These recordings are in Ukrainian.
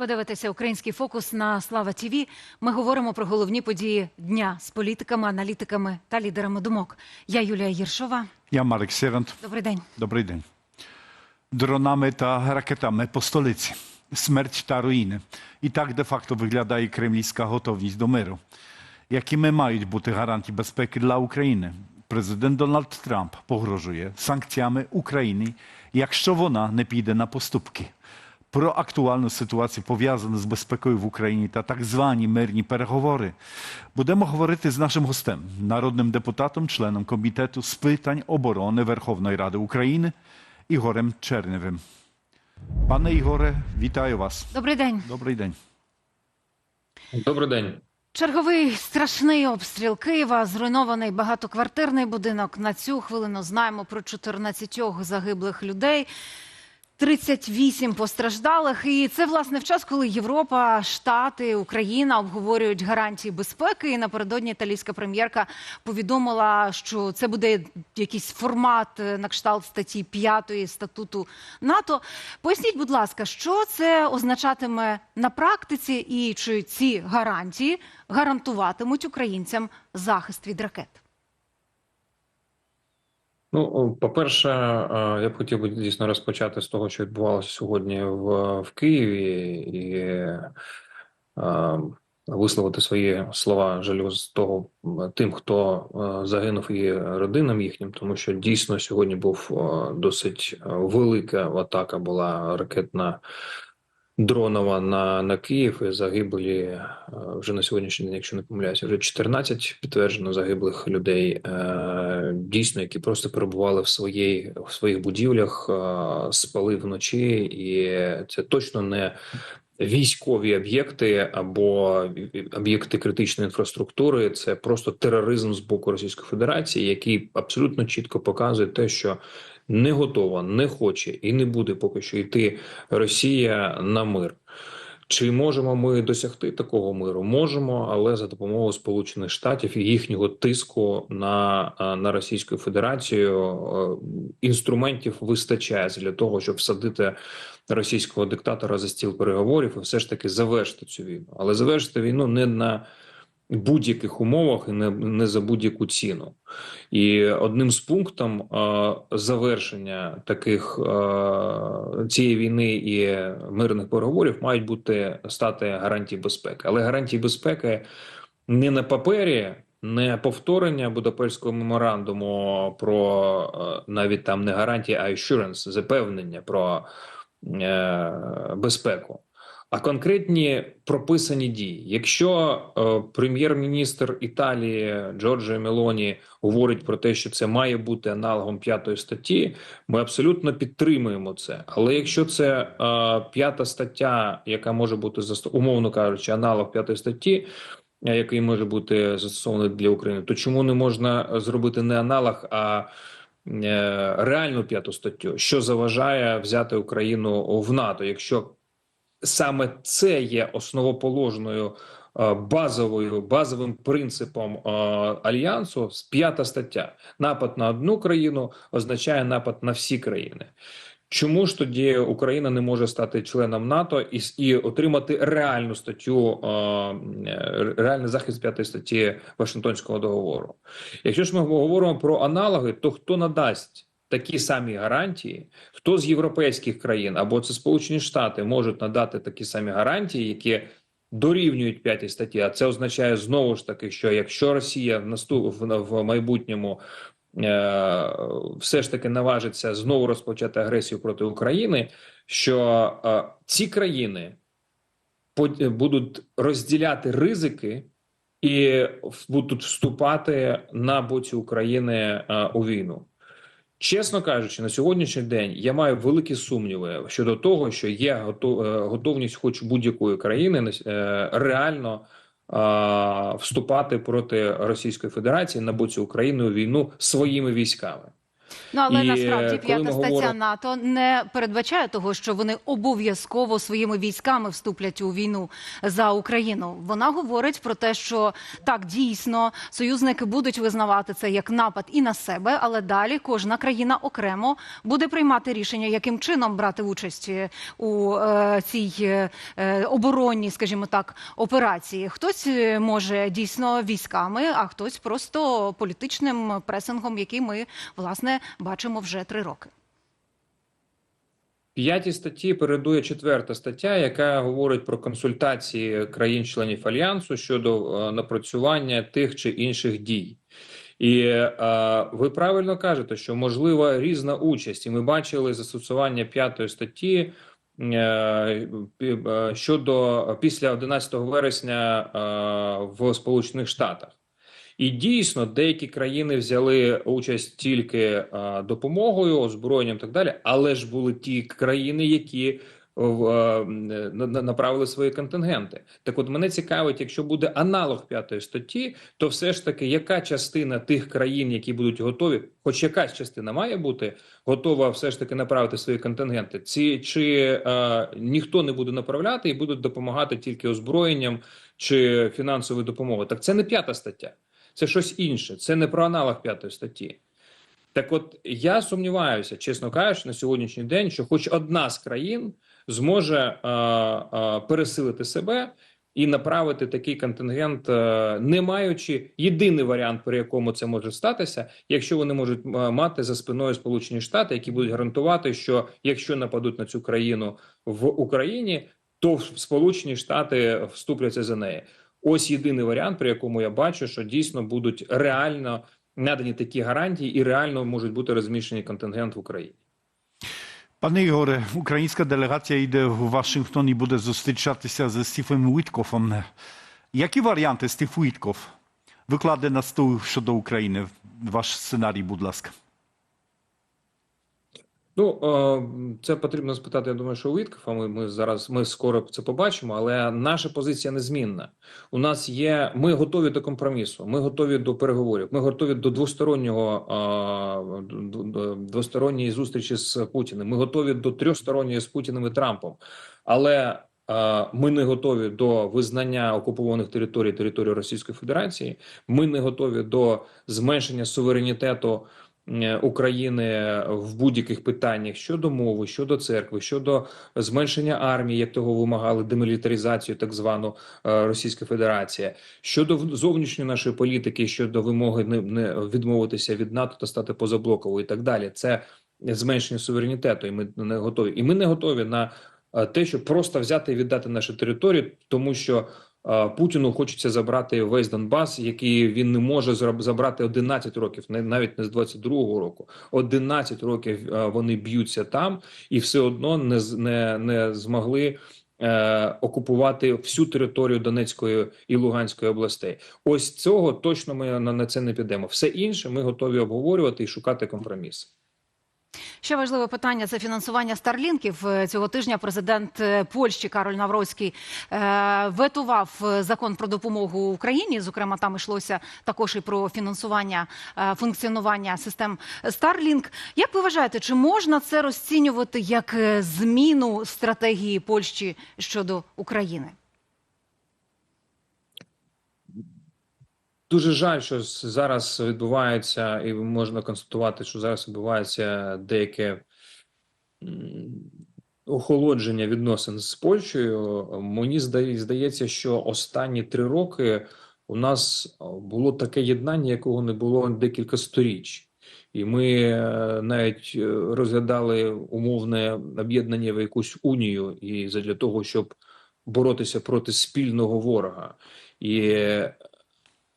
Ви дивитеся український фокус на Слава ТІВІ. Ми говоримо про головні події дня з політиками, аналітиками та лідерами думок. Я Юлія Єршова. Я Марик Сєрант. Добрий день. Добрий день. Дронами та ракетами по столиці. Смерть та руїни. І так де-факто виглядає кремлівська готовність до миру. Якими мають бути гарантії безпеки для України? Президент Дональд Трамп погрожує санкціями Україні, якщо вона не піде на поступки. Про актуальну ситуацію пов'язану з безпекою в Україні та так звані мирні переговори будемо говорити з нашим гостем, народним депутатом, членом комітету з питань оборони Верховної Ради України Ігорем Черневим. Пане Ігоре, вітаю вас. Добрий день. Добрий день. Добрий день. Черговий страшний обстріл Києва, зруйнований багатоквартирний будинок. На цю хвилину знаємо про 14 загиблих людей. 38 постраждалих, і це власне в час, коли Європа, Штати, Україна обговорюють гарантії безпеки. І напередодні італійська прем'єрка повідомила, що це буде якийсь формат е, на кшталт статті 5 статуту НАТО. Поясніть, будь ласка, що це означатиме на практиці, і чи ці гарантії гарантуватимуть українцям захист від ракет? Ну, по-перше, я б хотів би дійсно розпочати з того, що відбувалося сьогодні в, в Києві, і е, висловити свої слова жалю з того тим, хто загинув і родинам їхнім, тому що дійсно сьогодні був досить велика атака, була ракетна. Дронова на, на Київ і загиблі е, вже на сьогоднішній день, якщо не помиляюся, вже 14 підтверджено загиблих людей, е, дійсно, які просто перебували в своїй в своїх будівлях, е, спали вночі, і це точно не військові об'єкти або об'єкти критичної інфраструктури. Це просто тероризм з боку Російської Федерації, який абсолютно чітко показує те, що не готова, не хоче і не буде поки що йти Росія на мир. Чи можемо ми досягти такого миру? Можемо, але за допомогою Сполучених Штатів і їхнього тиску на, на Російську Федерацію е, інструментів вистачає для того, щоб всадити російського диктатора за стіл переговорів і все ж таки завершити цю війну. Але завершити війну не на будь-яких умовах і не, не за будь-яку ціну. І одним з пунктів завершення таких цієї війни і мирних переговорів мають бути стати гарантії безпеки. Але гарантії безпеки не на папері. Не повторення Будапештського меморандуму про навіть там не гарантії, а assurance, запевнення про е, безпеку, а конкретні прописані дії. Якщо е, прем'єр-міністр Італії Джорджо Мелоні говорить про те, що це має бути аналогом п'ятої статті, ми абсолютно підтримуємо це. Але якщо це е, п'ята стаття, яка може бути умовно кажучи, аналог п'ятої статті. е, Який може бути застосований для України, то чому не можна зробити не аналог, а е, реальну п'яту статтю, що заважає взяти Україну в НАТО, якщо саме це є основоположною е, базовою базовим принципом е, альянсу. П'ята стаття: напад на одну країну означає напад на всі країни. Чому ж тоді Україна не може стати членом НАТО і, і отримати реальну статтю, е, реальний захист п'ятої статті Вашингтонського договору? Якщо ж ми говоримо про аналоги, то хто надасть такі самі гарантії, хто з європейських країн або це Сполучені Штати можуть надати такі самі гарантії, які дорівнюють п'ятій статті? А це означає знову ж таки, що якщо Росія в наступ в, майбутньому е, все ж таки наважиться знову розпочати агресію проти України, що е, ці країни будуть розділяти ризики і будуть вступати на боці України е, у війну. Чесно кажучи, на сьогоднішній день я маю великі сумніви щодо того, що є е, готовність, хоч будь-якої країни, е, реально е, вступати проти Російської Федерації на боці України війну своїми військами. Ну але І, насправді п'ята ми стаття говоримо- НАТО не передбачає того, що вони обов'язково своїми військами вступлять у війну за Україну. Вона говорить про те, що так дійсно союзники будуть визнавати це як напад і на себе, але далі кожна країна окремо буде приймати рішення, яким чином брати участь е, у е, цій е, е, оборонній, скажімо так, операції. Хтось е, може дійсно військами, а хтось просто політичним пресингом, який ми власне бачимо вже три роки. П'ятій статті передує четверта стаття, яка говорить про консультації країн-членів альянсу щодо е, напрацювання тих чи інших дій. І е, ви правильно кажете, що можлива різна участь, і ми бачили застосування п'ятої статті е, е, щодо після 11 вересня е, в Сполучених Штатах. І дійсно, деякі країни взяли участь тільки е, допомогою, озброєнням і так далі, але ж були ті країни, які е, на- на- направили свої контингенти. Так от мене цікавить, якщо буде аналог п'ятої статті, то все ж таки, яка частина тих країн, які будуть готові, хоч якась частина має бути готова все ж таки направити свої контингенти, ці чи е, ніхто не буде направляти і будуть допомагати тільки озброєнням чи фінансовою допомогою? Так це не п'ята стаття. Це щось інше, це не про аналог п'ятої статті. Так от я сумніваюся, чесно кажучи, на сьогоднішній день, що хоч одна з країн зможе е, е, пересилити себе і направити такий контингент, е, не маючи єдиний варіант, при якому це може статися, якщо вони можуть е, мати за спиною Сполучені Штати, які будуть гарантувати, що якщо нападуть на цю країну в Україні, то Сполучені Штати вступляться за неї. Ось єдиний варіант, при якому я бачу, що дійсно будуть реально надані такі гарантії і реально можуть бути розміщені контингент в Україні. Panie Igore, ukraińska delegacja idzie w Waszyngton i буде зустрічатися з Стівом Уіткофом. Які варіанти Стів Уіткоф викладе на стол щодо України? Ваш сценарій, будь ласка. Ну е, це потрібно спитати. Я думаю, що у Віткофа ми, ми зараз ми скоро це побачимо, але наша позиція незмінна. У нас є. Ми готові до компромісу. Ми готові до переговорів. Ми готові до двостороннього е, двосторонньої зустрічі з Путіним. Ми готові до трьохсторонньої з Путіним і Трампом. Але е, ми не готові до визнання окупованих територій території Російської Федерації. Ми не готові до зменшення суверенітету України в будь-яких питаннях щодо мови, щодо церкви, щодо зменшення армії, як того вимагали демілітаризацію, так звану е, Російська Федерація, щодо зовнішньої нашої політики, щодо вимоги не, відмовитися від НАТО та стати позаблоковою, і так далі. Це зменшення суверенітету, і ми не готові. І ми не готові на е, те, щоб просто взяти і віддати наші території, тому що е, Путіну хочеться забрати весь Донбас, який він не може забрати 11 років, навіть не з 22-го року. 11 років вони б'ються там і все одно не не, не змогли. е, Окупувати всю територію Донецької і Луганської областей, ось цього точно ми на, на це не підемо. Все інше ми готові обговорювати і шукати компроміс. Ще важливе питання це фінансування старлінків. Е, Цього тижня президент е, Польщі Кароль Навроцький е, ветував закон про допомогу Україні. Зокрема, там йшлося також і про фінансування функціонування систем Starlink. Як ви вважаєте, чи можна це розцінювати як зміну стратегії Польщі щодо України? Дуже жаль, що зараз відбувається, і можна констатувати, що зараз відбувається деяке охолодження відносин з Польщею. Мені здає- здається, що останні три роки у нас було таке єднання, якого не було декілька сторіч. І ми е, навіть е, розглядали умовне об'єднання в якусь унію, і для того, щоб боротися проти спільного ворога. І е,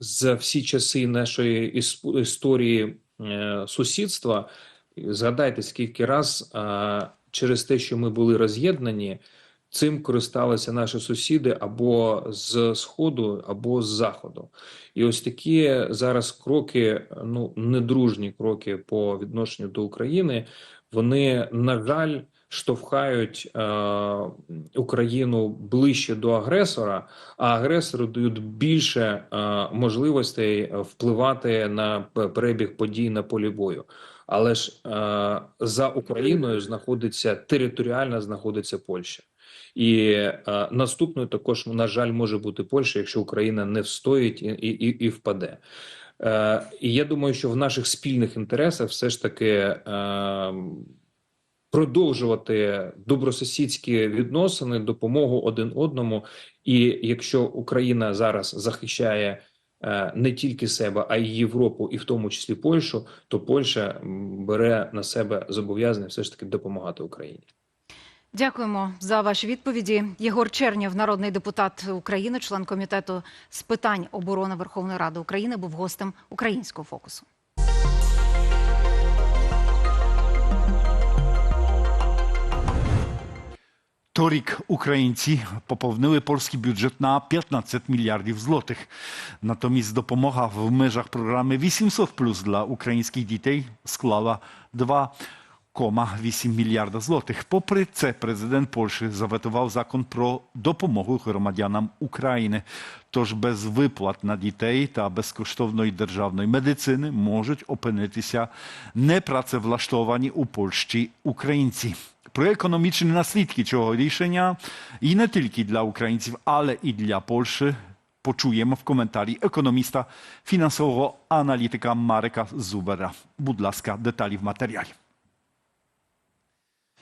за всі часи нашої іс- історії е, сусідства, згадайте, скільки раз через те, що ми були роз'єднані, цим користалися наші сусіди або з сходу, або з заходу. І ось такі зараз кроки, ну недружні кроки по відношенню до України, вони на жаль штовхають е, Україну ближче до агресора, а агресору дають більше е, можливостей впливати на перебіг подій на полі бою. Але ж е, за Україною знаходиться територіально знаходиться Польща. І е, наступною також, на жаль, може бути Польща, якщо Україна не встоїть і, і, і впаде. Е, і я думаю, що в наших спільних інтересах все ж таки е, продовжувати добросусідські відносини, допомогу один одному. І якщо Україна зараз захищає е, не тільки себе, а й Європу, і в тому числі Польщу, то Польща бере на себе зобов'язання все ж таки допомагати Україні. Дякуємо за ваші відповіді. Єгор Чернєв, народний депутат України, член комітету з питань оборони Верховної Ради України, був гостем українського фокусу. Торік українці поповнили польський бюджет на 15 мільярдів злотих. Натомість допомога в межах програми 800 плюс для українських дітей склала 2,8 мільярда злотих. Попри це, президент Польщі заветував закон про допомогу громадянам України. Тож без виплат на дітей та безкоштовної державної медицини можуть опинитися непрацевлаштовані у Польщі українці. Про економічні наслідки цього рішення і не тільки для українців, але і для Польщі почуємо в коментарі економіста, фінансового аналітика Марека Zubera. Будь ласка, деталі в матеріалі.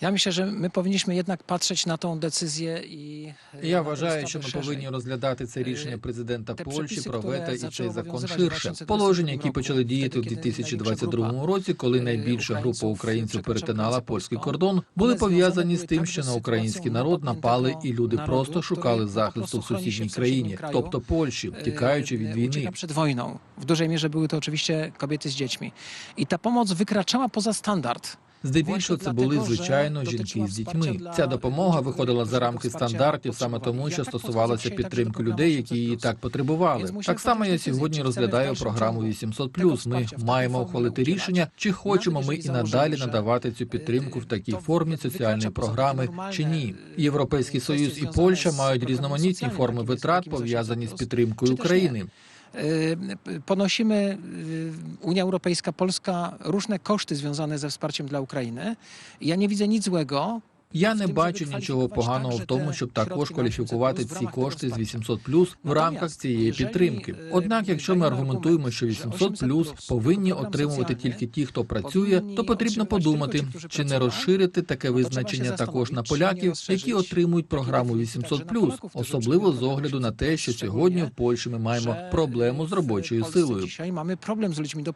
Ja myślę, że my powinniśmy jednak patrzeć na tą decyzję i Я вважаю, що ми повинні розглядати це рішення президента Польщі про вето і цей закон ширше. 2022 Положення, які почали діяти у wtedy, kiedy 2022 році, коли найбільша група українців перетинала польський кордон, були пов'язані з тим, що на український народ напали, і люди просто шукали захисту в сусідній країні, тобто Польщі, wтікаючи від e, війни. przed wojną. W dużej mierze były to oczywiście kobiety z dziećmi. I ta pomoc wykraczała poza standard. Здебільшого це були звичайно жінки з дітьми. Ця допомога виходила за рамки стандартів саме тому, що стосувалася підтримки людей, які її так потребували. Так само я сьогодні розглядаю програму 800+. Ми маємо ухвалити рішення, чи хочемо ми і надалі надавати цю підтримку в такій формі соціальної програми чи ні. Європейський союз і Польща мають різноманітні форми витрат пов'язані з підтримкою України. Y, Ponosimy, y, Unia Europejska, Polska, różne koszty związane ze wsparciem dla Ukrainy. Ja nie widzę nic złego. Я не бачу нічого поганого в тому, щоб також кваліфікувати ці кошти з того 800 плюс в рамках цієї підтримки. е, Однак, якщо ми аргументуємо, що аргумент, 800 плюс повинні отримувати тільки ті, хто працює, то потрібно подумати, чи не розширити таке визначення також на поляків, які отримують програму definicji 800 плюс, особливо з огляду на те, що сьогодні. в Польщі ми маємо проблему з робочою силою. Dzisiaj mamy problem z ludźmi do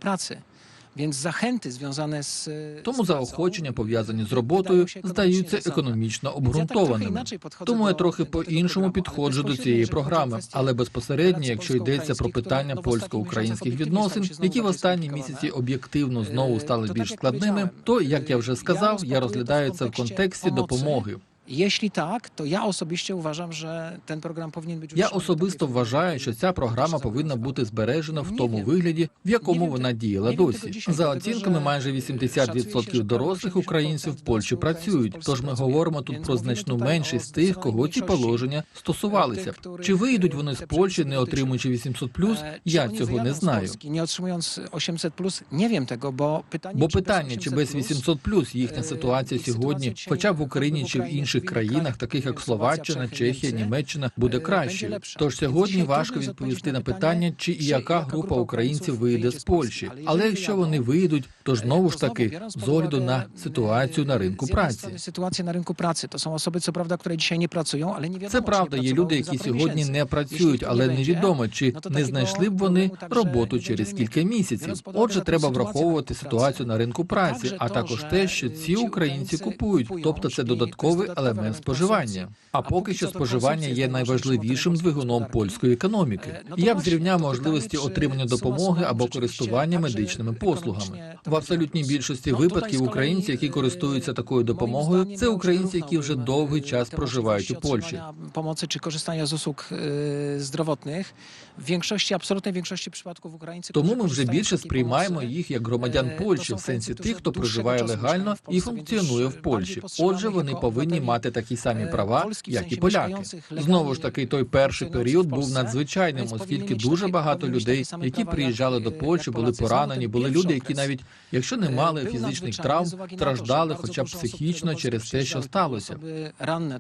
z Тому заохочення пов'язані з роботою здаються економічно обґрунтованими. Тому я трохи по-іншому підходжу до цієї програми, але безпосередньо, якщо йдеться про питання польсько-українських відносин, які в останні місяці об'єктивно знову стали більш складними, то як я вже сказав, я розглядаю це в контексті допомоги. Jeśli tak, to ja osobiście uważam, że ten program powinien być Я особисто вважаю, що ця програма повинна бути збережена в тому вигляді, в якому вона діяла досі. За оцінками, майже 80% дорослих українців в Польщі працюють. Тож ми говоримо тут про значну меншість тих, кого ці положення стосувалися. Чи вийдуть вони з Польщі, не отримуючи 800+, E, я цього не знаю. Nie otrzymując 800+, nie wiem tego, bo pytanie, Бо питання, чи без 800+, їхня ситуація сьогодні, хоча б в Україні чи в Україні, інших країнах, таких як Словаччина, Чехія, Німеччина, е, буде lepsza. Тож сьогодні важко відповісти на питання, чи і яка група українців вийде з Польщі. Але Але якщо вони вийдуть, то знову ж таки з огляду на ситуацію на ринку праці. sytuację na rynku pracy. To są osoby, co prawda, które dzisiaj nie pracują, ale Це правда, є люди, які сьогодні не працюють, але невідомо, чи не знайшли б вони роботу через кілька місяців. Отже, треба враховувати ситуацію на ринку праці, а також те, що ці ці українці купують, тобто це це додатковий елемент споживання. А поки що споживання є найважливішим двигуном польської економіки. Я б зрівняв можливості отримання допомоги або користування медичними послугами. В абсолютній більшості випадків українці, які користуються e, такою допомогою, це українці, які вже довгий e, час проживають у Польщі. Pomocy czy korzystania z usług e, zdrowotnych. W większości, absolutnej większości przypadków Тому ми вже більше сприймаємо їх як громадян Е, Польщі в сенсі тих, хто проживає легально і функціонує в Польщі. Отже, вони повинні obywateli мати такі самі Е, права, як і поляки. Знову ж таки, той перший період був надзвичайним, оскільки дуже багато людей, які приїжджали до Польщі, були поранені, були люди, які навіть якщо не Е, мали фізичних травм, страждали хоча б психічно через те, що сталося.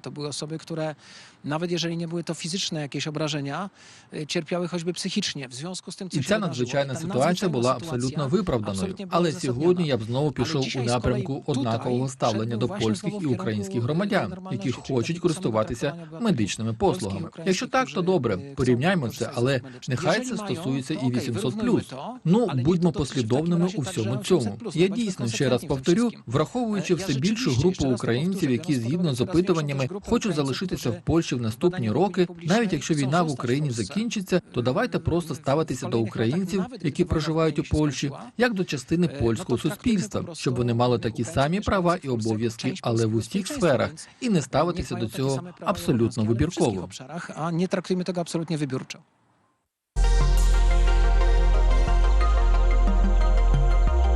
To były osoby, które nawet jeżeli nie były to fizyczne jakieś obrażenia, y, cierpiały choćby psychicznie. W związku z tym, co І ця надзвичайна ситуація була абсолютно виправданою. Але сьогодні я б знову пішов у напрямку однакового ставлення до польських і українських громадян, нормального які хочуть користуватися медичними послугами. Якщо так, то добре, порівняймо це, але нехай це стосується і okej, 800 wyrównujmy Ну будьмо послідовними у всьому цьому. Я дійсно ще раз повторю, враховуючи Е, все більшу групу українців, які згідно з опитуваннями хочуть залишитися в Польщі в наступні роки, навіть якщо війна в Україні закінчиться, то давайте просто ставитися до українців, які проживають у Польщі, як до частини Е, ну, польського суспільства, щоб вони мали такі самі права і обов'язки, але в усіх сферах, і не ставитися до цього абсолютно вибірково. a nie traktujmy tego absolutnie wybiórczo.